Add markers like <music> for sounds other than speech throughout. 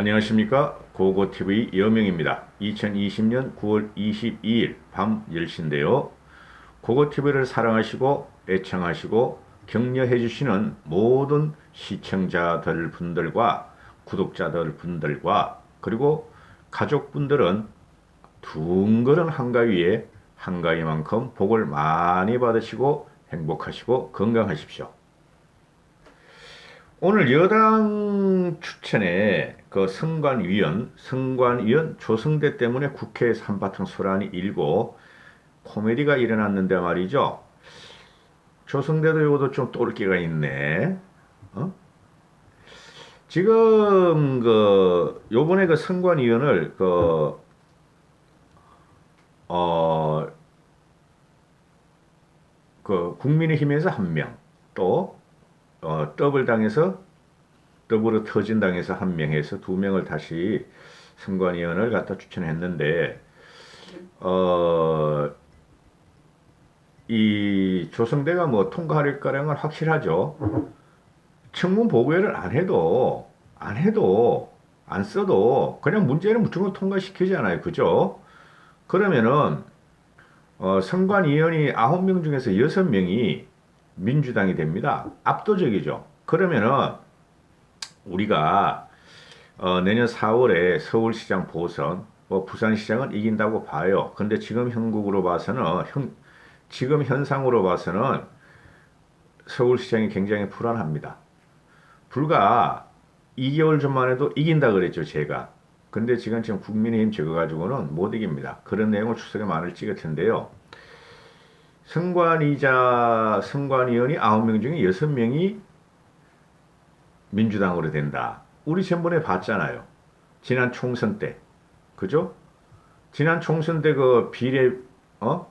안녕하십니까 고고TV 여명입니다. 2020년 9월 22일 밤 10시인데요. 고고TV를 사랑하시고 애청하시고 격려해 주시는 모든 시청자들 분들과 구독자들 분들과 그리고 가족분들은 둥그런 한가위에 한가위만큼 복을 많이 받으시고 행복하시고 건강하십시오. 오늘 여당 추천에 그 선관위원, 선관위원 조성대 때문에 국회에서 한바탕 소란이 일고 코미디가 일어났는데 말이죠. 조성대도 요것도 좀 똘끼가 있네. 어? 지금 그 요번에 그 선관위원을 그 어, 그 국민의힘에서 한 명, 또 어, 더블당에서 더불어 터진당에서 한 명에서 두 명을 다시 선관위원을 갖다 추천했는데 어, 이 조성대가 뭐 통과할 거량은 확실하죠. 청문 보고회를 안 해도 안 해도 안 써도 그냥 문제는 무조건 통과시키잖아요. 그죠? 그러면은 어, 선관위원이 아홉 명 중에서 여섯 명이 민주당이 됩니다. 압도적이죠. 그러면은 우리가 어, 내년 4월에 서울시장 보선, 뭐 부산시장은 이긴다고 봐요. 근데 지금 형국으로 봐서는 형, 지금 현상으로 봐서는 서울시장이 굉장히 불안합니다. 불과 2개월 전만 해도 이긴다 그랬죠, 제가. 근데 지금 지금 국민의힘 저거 가지고는 못 이깁니다. 그런 내용을 추석에 많이 찍을 텐데요. 선관위자, 선관위원이 9명 중에 6명이 민주당으로 된다. 우리 전번에 봤잖아요. 지난 총선 때. 그죠? 지난 총선 때 그 비례, 어?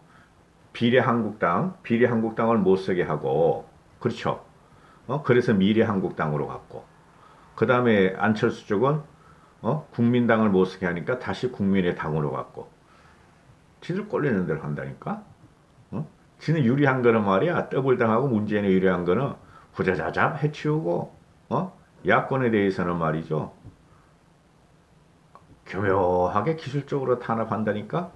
비례 한국당, 비례 한국당을 못 쓰게 하고, 그렇죠. 어? 그래서 미래 한국당으로 갔고, 그 다음에 안철수 쪽은, 어? 국민당을 못 쓰게 하니까 다시 국민의 당으로 갔고, 지들 꼴리는 대로 한다니까? 어? 지는 유리한 거는 말이야, 더블당하고 문재인이 유리한 거는 후자자잡 해치우고, 어? 야권에 대해서는 말이죠. 교묘하게 기술적으로 탄압한다니까?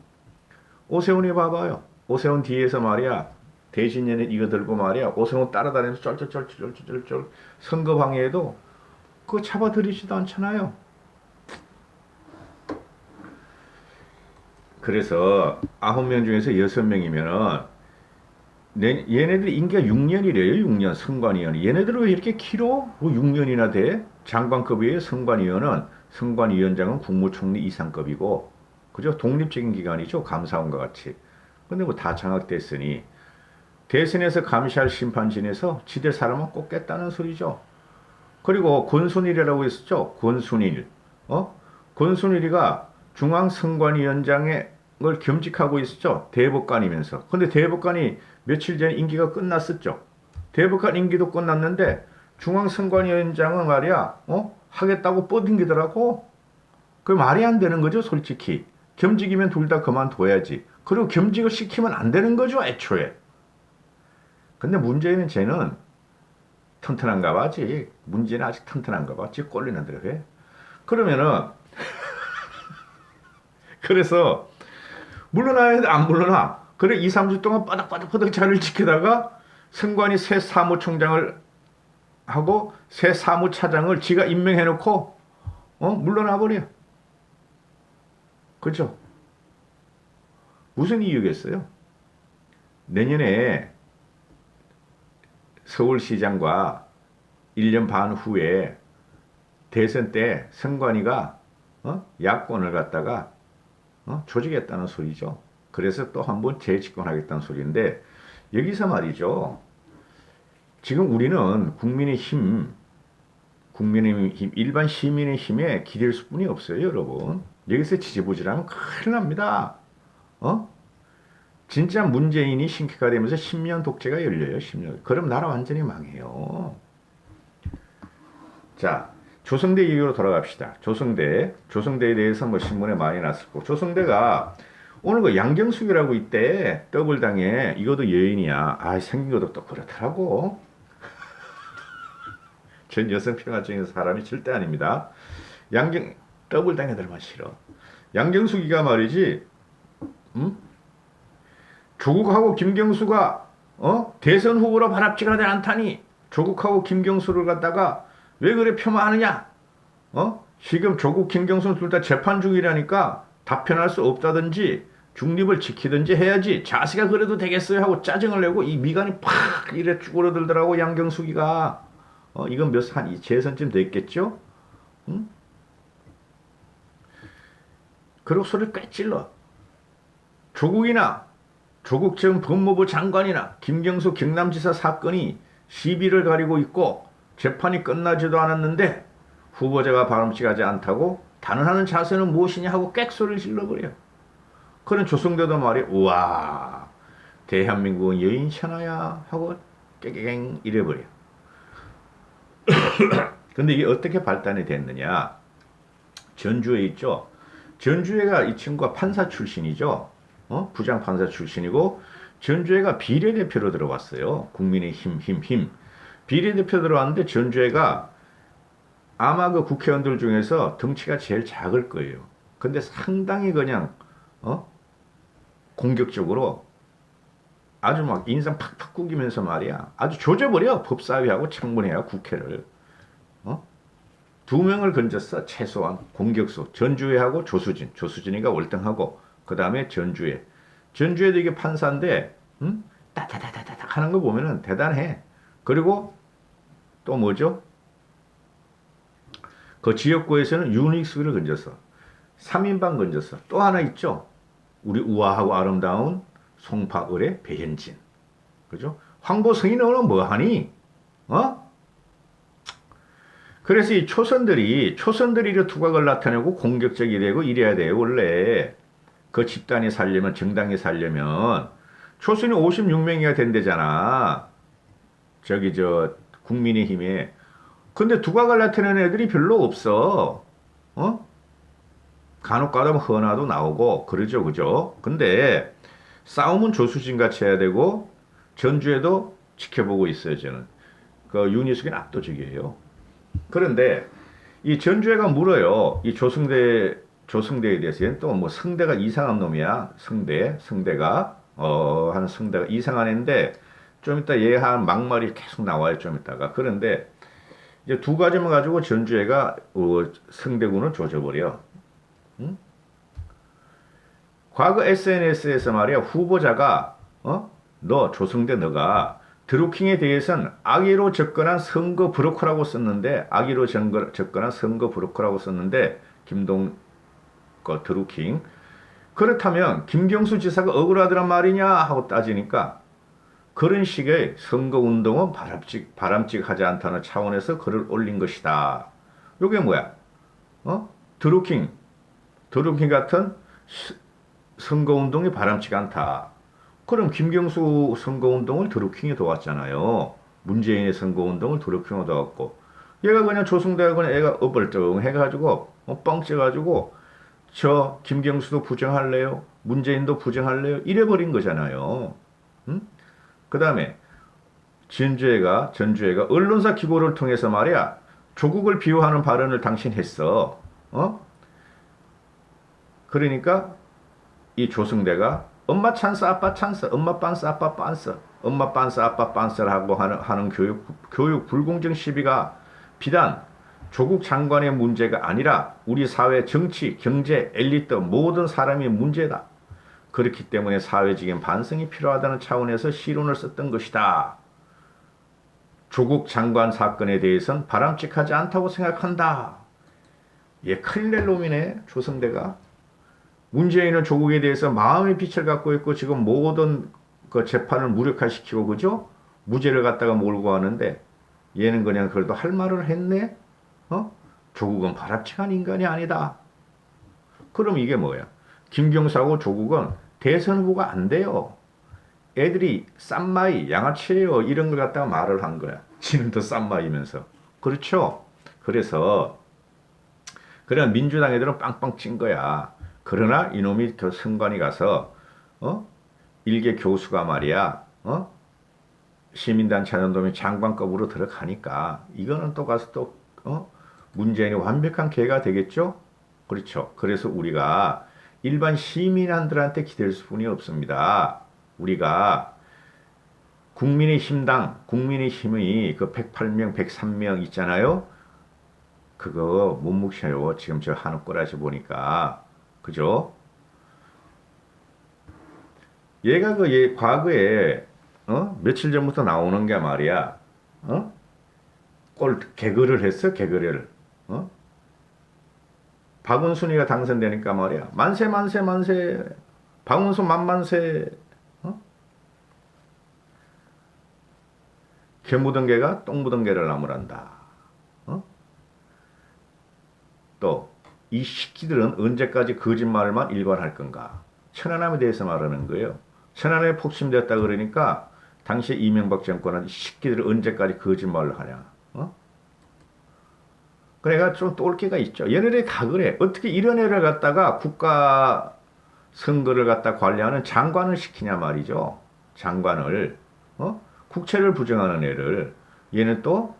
오세훈이 봐봐요. 오세훈 뒤에서 말이야. 대신에는 이거 들고 말이야. 오세훈 따라다니면서 쩔쩔쩔쩔쩔쩔 선거 방해에도 그거 잡아들이지도 않잖아요. 그래서 아홉 명 중에서 여섯 명이면은 얘네들 임기가 6년이래요. 6년 선관위원이. 얘네들 왜 이렇게 길어? 뭐 6년이나 돼? 장관급이에요. 선관위원은 선관위원장은 국무총리 이상급이고 그죠? 독립적인 기관이죠. 감사원과 같이. 근데 뭐 다 장악됐으니 대선에서 감시할 심판진에서 지대 사람은 꼭 깼다는 소리죠. 그리고 권순일이라고 했었죠. 권순일. 어? 권순일이가 중앙선관위원장 을 겸직하고 있었죠. 대법관이면서. 근데 대법관이 며칠 전에 임기가 끝났었죠. 대법관 임기도 끝났는데 중앙선관위원장은 말이야, 어? 하겠다고 뻗은기더라고. 그 말이 안 되는 거죠, 솔직히. 겸직이면 둘 다 그만둬야지. 그리고 겸직을 시키면 안 되는 거죠, 애초에. 근데 문제는 쟤는 튼튼한가 봐, 아직. 문제는 아직 튼튼한가 봐. 지 꼴리는 대로 해. 그러면은, <laughs> 그래서, 물러나야 되는데 안 물러나. 그래 2, 3주 동안 바닥바닥바닥 자리를 지키다가 선관위 새 사무총장을 하고 새 사무차장을 지가 임명해 놓고 어 물러나 버려. 그죠? 무슨 이유겠어요? 내년에 서울시장과 1년 반 후에 대선 때 선관위가 어? 야권을 갖다가 어? 조직했다는 소리죠. 그래서 또 한 번 재집권하겠다는 소리인데 여기서 말이죠. 지금 우리는 국민의 힘, 국민의 힘, 일반 시민의 힘에 기댈 수뿐이 없어요, 여러분. 여기서 지지부진하면 큰일 납니다. 어? 진짜 문재인이 신캐가 되면서 10년 독재가 열려요, 10년. 그럼 나라 완전히 망해요. 자, 조성대 얘기로 돌아갑시다. 조성대, 조성대에 대해서 뭐 신문에 많이 났을 거고, 조성대가 오늘 그 양경숙이라고 있대. 더블당에 이것도 여인이야. 아 생긴 것도 또 그렇더라고. <laughs> 전 여성 평화적인 사람이 절대 아닙니다. 양경 더블 당해 들만 싫어. 양경숙이가 말이지, 음? 조국하고 김경수가 어 대선 후보로 바랍지가지 않다니 조국하고 김경수를 갖다가 왜 그래 폄하하느냐? 어 지금 조국 김경수 둘다 재판 중이라니까 답변할 수 없다든지 중립을 지키든지 해야지 자세가 그래도 되겠어요 하고 짜증을 내고 이 미간이 팍 이래 쭈그러들더라고 양경숙이가 어 이건 몇한 재선쯤 됐겠죠? 응? 그리고 소리를 꽤 찔러. 조국이나 조국 전 법무부 장관이나 김경수 경남지사 사건이 시비를 가리고 있고 재판이 끝나지도 않았는데 후보자가 바람직하지 않다고 단언하는 자세는 무엇이냐 하고 꽥소리를 질러버려. 그런 조성대도 말이 우와 대한민국은 여인 천하야 하고 깨갱 이래버려. <coughs> 근데 이게 어떻게 발단이 됐느냐? 전주에 있죠. 전주회가 이 친구가 판사 출신이죠. 어? 부장 판사 출신이고 전주회가 비례대표로 들어왔어요. 국민의 힘 힘 힘. 비례대표 들어왔는데 전주회가 아마 그 국회의원들 중에서 덩치가 제일 작을 거예요. 근데 상당히 그냥 어? 공격적으로 아주 막 인상 팍팍 구기면서 말이야. 아주 조져버려 법사위하고 청문회하고 국회를. 어? 두 명을 건졌어 최소한 공격수 전주회하고 조수진 조수진이가 월등하고 그 다음에 전주회 전주회도 이게 판사인데 음? 따다다다닥 하는 거 보면은 대단해 그리고 또 뭐죠? 그 지역구에서는 유닉스를 건졌어. 3인방 건졌어. 또 하나 있죠? 우리 우아하고 아름다운 송파을의 배현진. 그죠? 황보성이 너는 뭐하니? 어? 그래서 이 초선들이 초선들이 이런 두각을 나타내고 공격적이 되고 이래야 돼요. 원래. 그 집단이 살려면 정당이 살려면. 초선이 56명이야 된대잖아. 저기 저 국민의힘에 근데 두각을 나타내는 애들이 별로 없어. 어? 간혹 가다 허나도 나오고 그러죠, 그죠? 근데 싸움은 조수진 같이 해야 되고 전주에도 지켜보고 있어요, 저는. 그 윤희숙은 압도적이에요. 그런데 이 전주회가 물어요. 이 조승대 조승대에 대해서 얘는 또뭐 성대가 이상한 놈이야. 성대 성대가 어 하는 성대가 이상한 애인데 좀 이따 얘 한 막말이 계속 나와요. 좀 이따가 그런데 이제 두 가지만 가지고 전주회가 어, 성대군을 조져버려. 응? 과거 SNS에서 말이야 후보자가 어 너 조승대 너가 드루킹에 대해서는 악의로 접근한 선거 브로커라고 썼는데 악의로 접근한 선거 브로커라고 썼는데 김동 그 드루킹 그렇다면 김경수 지사가 억울하더란 말이냐 하고 따지니까 그런 식의 선거 운동은 바람직 바람직하지 않다는 차원에서 글을 올린 것이다. 요게 뭐야? 어? 드루킹 드루킹 같은 선거 운동이 바람직지 않다. 그럼 김경수 선거운동을 드루킹이 도왔잖아요. 문재인의 선거운동을 드루킹이 도왔고 얘가 그냥 조승대가 그냥 애가 어벌쩡 해가지고 어, 뻥쳐가지고 저 김경수도 부정할래요? 문재인도 부정할래요? 이래버린 거잖아요. 응? 그 다음에 진주애가 전주애가 언론사 기고를 통해서 말이야 조국을 비호하는 발언을 당신 했어. 어? 그러니까 이 조승대가 엄마 찬스, 아빠 찬스, 엄마 빤스, 아빠 빤스, 엄마 빤스, 아빠 빤스라고 하는, 하는 교육, 교육 불공정 시비가 비단 조국 장관의 문제가 아니라 우리 사회 정치, 경제, 엘리트 모든 사람의 문제다. 그렇기 때문에 사회적인 반성이 필요하다는 차원에서 시론을 썼던 것이다. 조국 장관 사건에 대해선 바람직하지 않다고 생각한다. 얘 큰일 낼 놈이네, 조성대가. 문재인은 조국에 대해서 마음의 빛을 갖고 있고 지금 모든 그 재판을 무력화시키고 그죠? 무죄를 갖다가 몰고 가는데 얘는 그냥 그래도 할 말을 했네? 어? 조국은 바람직한 인간이 아니다. 그럼 이게 뭐야? 김경수하고 조국은 대선 후보가 안 돼요. 애들이 쌈마이, 양아치예요. 이런 걸 갖다가 말을 한 거야. 더 쌈마이면서. 그렇죠? 그래서 그냥 민주당 애들은 빵빵 찐 거야. 그러나 이놈이 그 선관위 가서 어? 일개 교수가 말이야 어? 시민단체 놈이 장관급으로 들어가니까 이거는 또 가서 또 어? 문재인이 완벽한 개가 되겠죠? 그렇죠. 그래서 우리가 일반 시민한들한테 기댈 수뿐이 없습니다. 우리가 국민의 힘당, 국민의 힘이 그 108명, 103명 있잖아요. 그거 못 묵혀요. 지금 저 한우 꼬라지 보니까. 그죠? 얘가 그 얘 과거에 어? 며칠 전부터 나오는 게 말이야. 어? 꼴 개그를 했어, 개그를. 어? 박원순이가 당선되니까 말이야. 만세 만세 만세. 박원순 만만세. 어? 개 묻은 개가 똥 묻은 개를 나무란다. 어? 또이 시끼들은 언제까지 거짓말만 일관할 건가? 천안함에 대해서 말하는 거예요. 천안에 폭침됐다 그러니까 당시 이명박 정권은 이 시끼들을 언제까지 거짓말을 하냐? 어? 그래가 좀 똘끼가 있죠. 얘네들이 다 그래. 어떻게 이런 애를 갖다가 국가 선거를 갖다 관리하는 장관을 시키냐 말이죠. 장관을 어? 국채를 부정하는 애를 얘는 또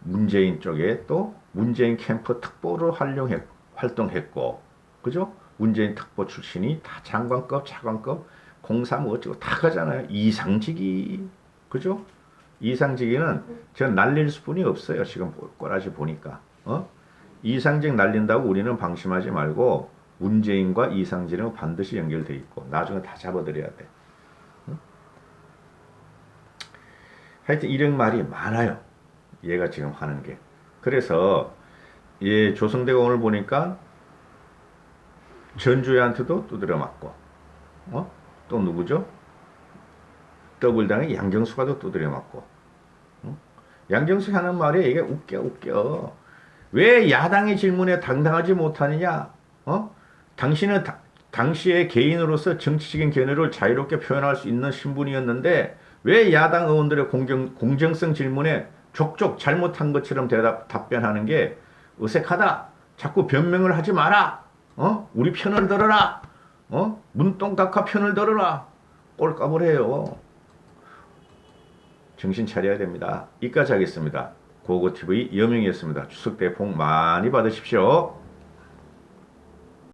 문재인 쪽에 또 문재인 캠프 특보를 활용했, 활동했고 그죠? 문재인 특보 출신이 다 장관급, 차관급, 공사 뭐 어쩌고 다 가잖아요. 이상직이 그죠? 이상직이는 저 날릴 수뿐이 없어요. 지금 꼬라지 보니까. 어? 이상직 날린다고 우리는 방심하지 말고 문재인과 이상직은 반드시 연결돼 있고 나중에 다 잡아들여야 돼. 응? 하여튼 이런 말이 많아요. 얘가 지금 하는 게. 그래서 예 조성대가 오늘 보니까 전주애한테도 두드려 맞고, 어? 또 누구죠? 더블당의 양경수가 또 두드려 맞고, 어? 양경수 하는 말이 이게 웃겨 웃겨. 왜 야당의 질문에 당당하지 못하느냐? 어? 당신은 다- 당시의 개인으로서 정치적인 견해를 자유롭게 표현할 수 있는 신분이었는데 왜 야당 의원들의 공정, 공정성 질문에 족족 잘못한 것처럼 대답 답변하는 게 어색하다. 자꾸 변명을 하지 마라. 어? 우리 편을 들어라. 어? 문똥각화 편을 들어라. 꼴값을 해요. 정신 차려야 됩니다. 이까지 하겠습니다. 고고TV 여명이었습니다. 추석 때 복 많이 받으십시오.